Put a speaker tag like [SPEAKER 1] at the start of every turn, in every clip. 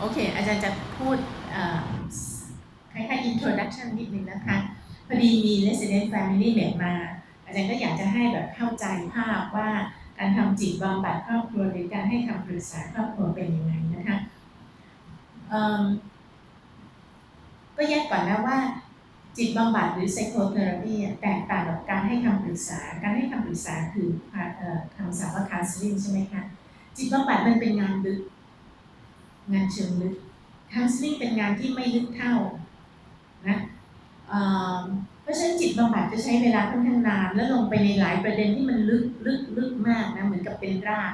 [SPEAKER 1] โอเค อาจารย์จะพูดคล้ายๆ introduction นิดนึงนะคะ พอดีมี resident family mate มา อาจารย์ก็อยากจะให้แบบเข้าใจภาพว่าการทำจิตบำบัดครอบครัวหรือการให้คำปรึกษาครอบครัวเป็นยังไงนะคะก็แยกก่อนนะว่าจิตบำบัดหรือ psychotherapy แตกต่างกับการให้คำปรึกษา การให้คำปรึกษาคือคำศัพท์ว่า counseling ใช่ไหมคะ จิตบำบัดมันเป็นงานลึก งานเชิงลึก counseling เป็นงานที่ไม่ลึกเท่านะเพราะฉะนั้นจิตบำบัดจะใช้เวลาค่อนข้างนาน แล้วลงไปในหลายประเด็นที่มันลึกลึกลึกมากนะเหมือนกับเป็นราก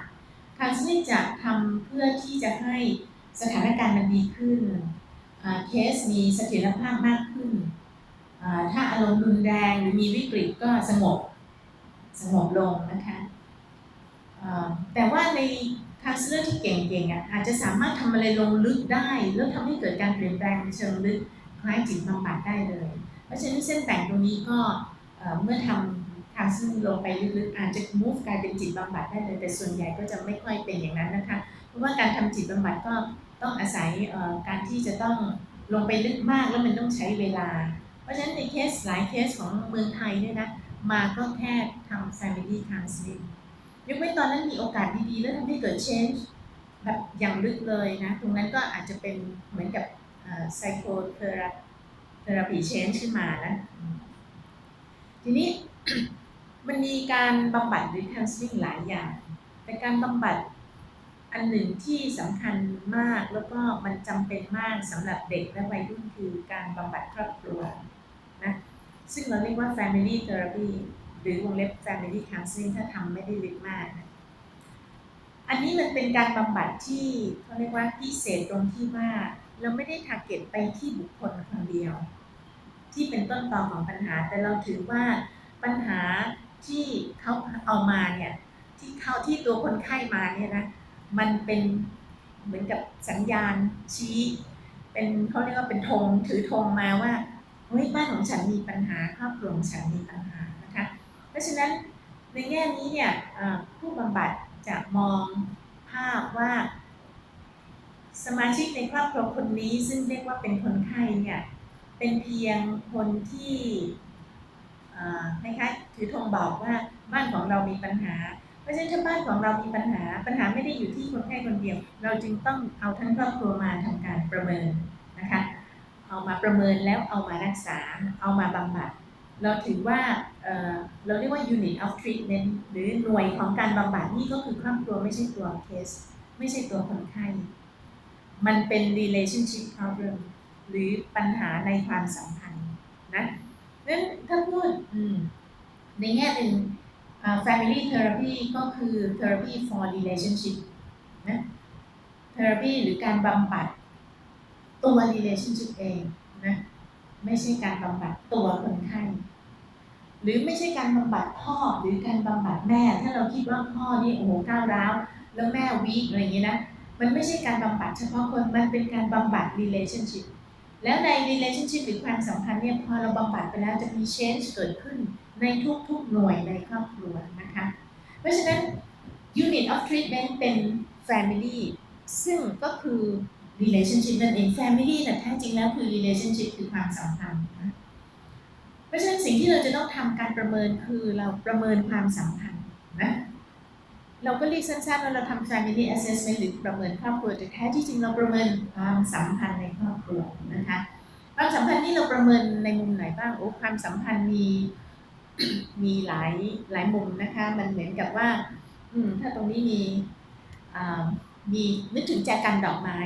[SPEAKER 1] counseling จะทำเพื่อที่จะให้สถานการณ์มันดีขึ้นเคสมีเสถียรภาพมากขึ้น ถ้าอารมณ์รุนแรงหรือมีวิกฤตก็สงบสงบลงนะคะแต่ว่าใน คาสเลอร์ที่เก่งๆอะอาจจะสามารถทำอะไรลงลึกได้ แล้วทำให้เกิดการเปลี่ยนแปลงในเชิงลึกคล้ายจิตบำบัดได้เลย เพราะฉะนั้นเส้นแบ่งตรงนี้ก็เมื่อทำคาสเลอร์ลงไปลึกๆอาจจะ move กลายเป็นจิตบำบัดได้เลย แต่ส่วนใหญ่ก็จะไม่ค่อยเป็นอย่างนั้นนะคะ เพราะว่าการทำจิตบำบัดก็ต้องอาศัยการที่จะต้องลงไปลึกมากแล้วมันต้องใช้เวลา เพราะฉะนั้นในเคสหลายเคสของเมืองไทยเนี่ยนะมาก็แค่ทำ family counseling ยกเว้นตอนนั้นมีโอกาสดีๆ แล้วทำให้เกิด change แบบอย่างลึกเลยนะ ตรงนั้นก็อาจจะเป็นเหมือนกับ psychotherapy change ขึ้นมานะ ทีนี้มันมีการบำบัดหรือ counseling หลายอย่าง แต่การบำบัดอันหนึ่งที่สำคัญมากแล้วก็มันจำเป็นมากสำหรับเด็กและวัยรุ่นคือการบำบัดครอบครัวนะ ซึ่งเราเรียกว่า family therapy หรือวงเล็บ family counseling ถ้าทำไม่ได้ลึกมากนะอันนี้มันเป็นการบำบัดที่เขาเรียกว่าพิเศษตรงที่ว่า เราไม่ได้ทาร์เก็ตไปที่บุคคลคนเดียว ที่เป็นต้นตอของปัญหา แต่เราถือว่าปัญหาที่เขาเอามาเนี่ยที่เข้าที่ตัวคนไข้มาเนี่ยนะมันเป็นเหมือนกับสัญญาณชี้ เป็นเขาเรียกว่าเป็นธงถือธงมาว่าเฮ้ยบ้านของฉันมีปัญหาครอบครัวของฉันมีปัญหา ราะฉะนั้นในแง่นี้เนี่ยผู้บำบัดจะมองภาพว่า สมาชิกในครอบครัวคนนี้ซึ่งเรียกว่าเป็นคนไข้เนี่ยเป็นเพียงคนที่เอ่อคล้ายถือธงบอกว่าบ้านของเรามีปัญหา เพราะฉะนั้นถ้าบ้านของเรามีปัญหา ปัญหาไม่ได้อยู่ที่คนไข้คนเดียว เราจึงต้องเอาทั้งครอบครัวมาทำการประเมินนะคะเอามาประเมินแล้วเอามารักษา เอามาบำบัด เราถือว่า เราเรียกว่า unit of treatment หรือหน่วยของการบำบัดนี่ก็คือครอบครัวไม่ใช่ตัวเคส ไม่ใช่ตัวคนไข้ มันเป็น relationship problem หรือปัญหาในความสัมพันธ์นะนั้นถ้าพูดในแง่หนึ่ง family therapy ก็คือ therapy for relationship นะ therapy หรือการบำบัดตัว relationship เองนะ ไม่ใช่การบำบัดตัวคนไข้ หรือไม่ใช่การบำบัดพ่อหรือการบำบัดแม่ ถ้าเราคิดว่าพ่อนี่โอ้โหก้าวร้าวแล้วแม่วีคอะไรอย่างเงี้ยนะมันไม่ใช่การบำบัดเฉพาะคนมันเป็นการบำบัด relationship แล้วใน relationship หรือความสัมพันธ์เนี่ยพอเราบำบัดไปแล้วจะมี change เกิดขึ้นในทุกๆหน่วยในครอบครัวนะคะ เพราะฉะนั้น unit of treatment เป็น family ซึ่งก็คือ relationship นั่นเอง family แต่แท้จริงแล้วคือ relationship คือความสัมพันธ์นะ ราะฉะนั้นสิ่งที่เราจะต้องทำการประเมินคือเราประเมินความสัมพันธ์นะเราก็เรียกสั้นๆว่าเราทำ family assessment หรือประเมินครอบครัวแต่แท้ที่จริงเราประเมินความสัมพันธ์ในครอบครัวนะคะความสัมพันธ์นี่เราประเมินในมุมไหนบ้างโอ้ความสัมพันธ์มีมีหลายหลายมุมนะคะ มันเหมือนกับว่า อืถ้าตรงนี้มีมีนึกถึงแจกันดอกไม้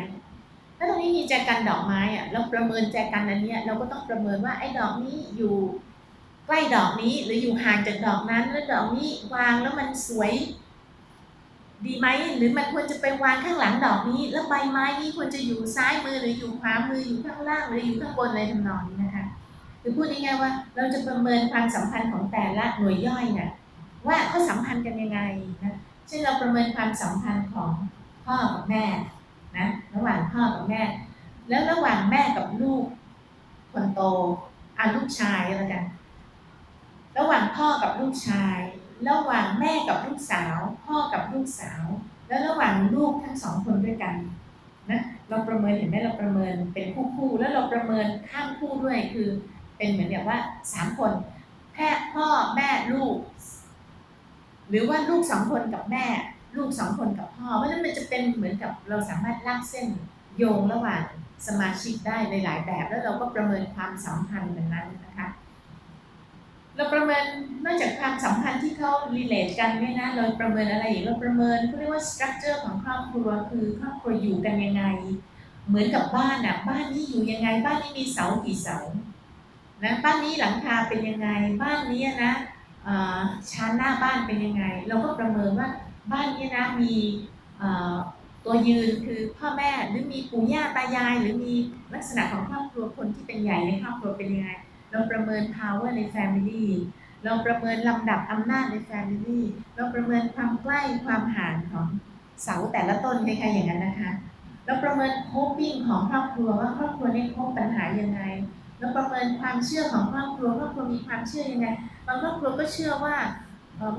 [SPEAKER 1] ถ้าตรงนี้มีแจกันดอกไม้อะเราประเมินแจกันอันเนี้ยเราก็ต้องประเมินว่าไอ้ดอกนี้อยู่ใกล้ดอกนี้หรืออยู่ห่างจากดอกนั้น แล้วดอกนี้วางแล้วมันสวย ดีไหมหรือมันควรจะไปวางข้างหลังดอกนี้ แล้วใบไม้นี้ควรจะอยู่ซ้ายมือหรืออยู่ขวามืออยู่ข้างล่างหรืออยู่ข้างบนอะไรทำนองนี้นะคะคือพูดง่ายๆว่าเราจะประเมินความสัมพันธ์ของแต่ละหน่วยย่อยน่ะว่าเขาสัมพันธ์กันยังไงนะเช่นเราประเมินความสัมพันธ์ของพ่อกับแม่ นะระหว่างพ่อกับแม่ แล้วระหว่างแม่กับลูก คนโตอะลูกชายแล้วกัน ระหว่างพ่อกับลูกชาย ระหว่างแม่กับลูกสาว พ่อกับลูกสาว แล้วระหว่างลูกทั้งสองคนด้วยกันนะเราประเมินเห็นไหมเราประเมินเป็นคู่คู่ๆแล้วเราประเมินข้ามคู่ด้วยคือ เป็นเหมือนแบบว่าสามคนแพ่พ่อแม่ลูก หรือว่าลูกสองคนกับแม่ ลูกสองคนกับพ่อ เพราะฉะนั้นมันจะเป็นเหมือนกับเราสามารถลากเส้นโยงระหว่างสมาชิกได้ในหลายแบบ แล้วเราก็ประเมินความสัมพันธ์แบบนั้นนะคะ เราประเมินนอกจากความสัมพันธ์ที่เขารีเลทกันเนี่ยนะเราประเมินอะไรอีกเราประเมินเขาเรียกว่าสตรัคเจอร์ของครอบครัวคือครอบครัวอยู่กันยังไง เหมือนกับบ้านอะบ้านนี้อยู่ยังไง บ้านนี้มีเสากี่เสานะบ้านนี้หลังคาเป็นยังไง บ้านนี้นะเอ่อชานหน้าบ้านเป็นยังไง เราก็ประเมินว่า บ้านนี้นะมีตัวยืนคือพ่อแม่หรือมีปู่ย่าตายาย หรือมีลักษณะของครอบครัวคนที่เป็นใหญ่ในครอบครัวเป็นยังไงเราประเมิน power ใน family เราประเมินลำดับอำนาจใน family เราประเมินความใกล้ความห่างของเสาแต่ละต้นคล้ายๆอย่างนั้นนะคะ เราประเมิน coping ของครอบครัวว่าครอบครัวนี้พบปัญหายังไงเราประเมินความเชื่อของครอบครัวครอบครัวมีความเชื่อยังไงบางครอบครัวก็เชื่อว่า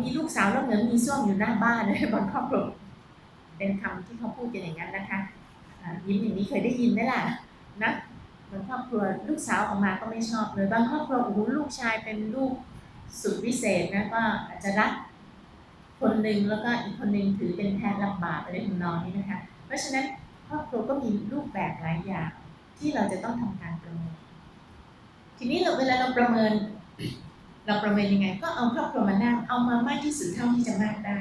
[SPEAKER 1] มีลูกสาวแล้วเหมือนมีส้วมอยู่หน้าบ้านบางครอบครัวเป็นคำที่เขาพูดกันอย่างนั้นนะคะยิ้มอย่างนี้เคยได้ยินไหมล่ะนะบางครอบครัวลูกสาวออกมาก็ไม่ชอบเลยบางครอบครัวโอ้โหลูกชายเป็นลูกสุดวิเศษนะก็อาจจะรักคนหนึ่งแล้วก็อีกคนหนึ่งถือเป็นแทนรับาปอะไรทำนองนี้นะคะ เพราะฉะนั้นครอบครัวก็มีรูปแบบหลายอย่างที่เราจะต้องทำการประเมิน ทีนี้เราเวลาเราประเมิน เราประเมินยังไง ก็เอาครอบครัวมานั่งเอามามากที่สุดเท่าที่จะมากได้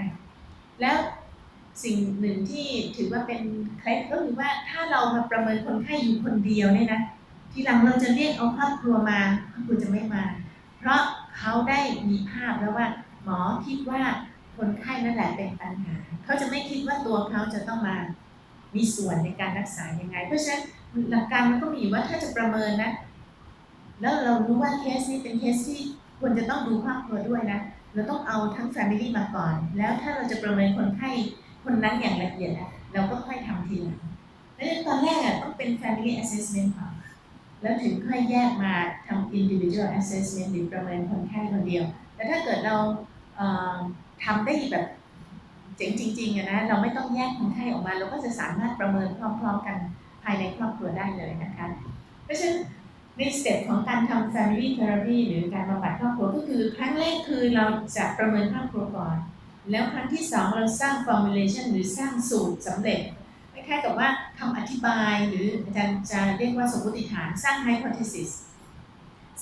[SPEAKER 1] แล้วสิ่งหนึ่งที่ถือว่าเป็นเคล็ดก็คือว่าถ้าเรามาประเมินคนไข้อยู่คนเดียวเนี่ยนะทีหลังเราจะเรียกเอาครอบครัวมาครอบครัวจะไม่มา เพราะเขาได้มีภาพแล้วว่า หมอคิดว่าคนไข้นั่นแหละเป็นปัญหา เขาจะไม่คิดว่าตัวเขาจะต้องมามีส่วนในการรักษายังไง เพราะฉะนั้นหลักการมันก็มีว่าถ้าจะประเมินนะ แล้วเรารู้ว่าเคสนี้เป็นเคสที่ ควรจะต้องดูครอบครัวด้วยนะ เราต้องเอาทั้ง Family มาก่อน แล้วถ้าเราจะประเมินคนไข้คนนั้นอย่างละเอียดนะเราก็ค่อยทำทีหลังดังนั้นตอนแรกอะต้องเป็น Family Assessment ก่อนแล้วถึงค่อยแยกมาทำ Individual Assessment หรือประเมินคนไข้คนเดียว แต่ถ้าเกิดเราเอ่อทำได้แบบเจ๋งจริงๆอะนะ เราไม่ต้องแยกคนไข้ออกมา เราก็จะสามารถประเมินพร้อมๆกันภายในครอบครัวได้เลยนะคะ เพราะฉะนั้น ในสเต็ปของการทำ family therapy หรือการบำบัดครอบครัวก็คือครั้งแรกคือเราจะประเมินครอบครัวก่อน แล้วครั้งที่สองเราสร้าง formulation หรือสร้างสูตรสำเร็จคล้ายๆกับว่าคำอธิบายหรืออาจารย์จะเรียกว่าสมมติฐานสร้าง hypothesis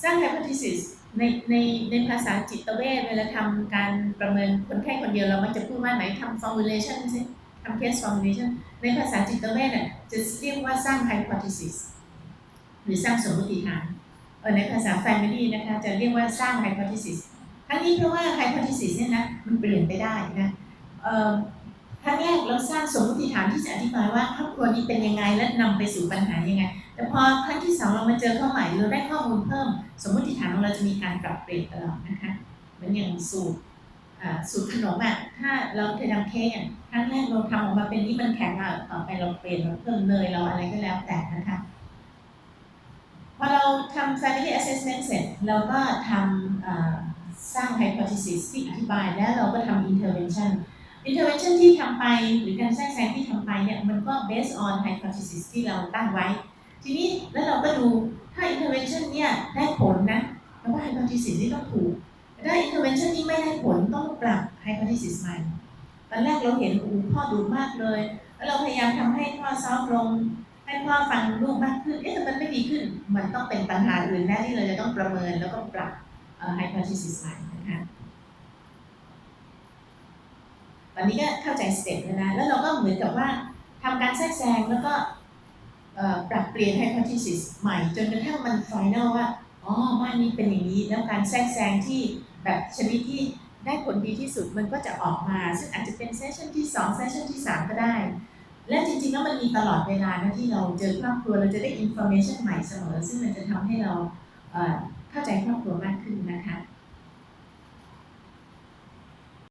[SPEAKER 1] สร้าง hypothesis ในในในภาษาจิตเวชเวลาทำการประเมินคนไข้คนเดียวเรามักจะพูดว่าไหนทำ formulation สิทำ case formulation ในภาษาจิตเวชน่ะจะเรียกว่าสร้าง hypothesis รือสร้างสมมติฐานเออในภาษา family นะคะจะเรียกว่าสร้าง hypothesis ทั้งนี้เพราะว่า hypothesis เนี่ยนะมันเปลี่ยนไปได้นะเอ่อครั้งแรกเราสร้างสมมติฐานที่จะอธิบายว่าครอบครัวนี้เป็นยังไงและนำไปสู่ปัญหายังไง แต่พอครั้งที่สองเรามาเจอเข้าใหม่เราได้ข้อมูลเพิ่ม สมมติฐานของเราจะมีการปรับเปลี่ยนตลอดนะคะเหมือนอย่างสูตรสูตรขนมอะถ้าเราเคยทำเค้กครั้งแรกเราทำออกมาเป็นนี้มันแข็งอะต่อไปเราเปลี่ยนเราเพิ่มเนยเราอะไรก็แล้วแต่นะคะ พอเราทำ family assessment เสร็จ เราก็ทำสร้าง hypothesis ที่อธิบายแล้วเราก็ทำ intervention intervention ที่ทำไปหรือการแทรกแซงที่ทำไปเนี่ยมันก็ based on hypothesis ที่เราตั้งไว้ ทีนี้แล้วเราก็ดูถ้า intervention เนี่ยได้ผลนะแปลว่า hypothesis นี่ต้องถูกถ้า intervention นี้ไม่ได้ผลต้องปรับ hypothesis ใหม่ตอนแรกเราเห็นอูพ่อดุมากเลย แล้วเราพยายามทำให้พ่อซอฟลง ให้พ่อฟังลูกมากขึ้น เอ๊ะแต่มันไม่ดีขึ้น มันต้องเป็นปัญหาอื่นแน่ที่เราจะต้องประเมินแล้วก็ปรับเอ่อ hypothesis ใหม่นะคะ ตอนนี้ก็เข้าใจสเต็ปแล้วนะ แล้วเราก็เหมือนกับว่าทำการแทรกแซงแล้วก็ปรับเปลี่ยน hypothesis ใหม่ จนกระทั่งมัน final ว่า อ๋อ บ้านนี้เป็นอย่างนี้ แล้วการแทรกแซงที่แบบชนิดที่ได้ผลดีที่สุดมันก็จะออกมา ซึ่งอาจจะเป็นเซสชันที่2เซสชันที่ 3 ก็ได้ และจริงๆแล้วมันมีตลอดเวลานะที่เราเจอครอบครัวเราจะได้อินโฟเมชันใหม่เสมอ ซึ่งมันจะทำให้เราเข้าใจครอบครัวมากขึ้นนะคะ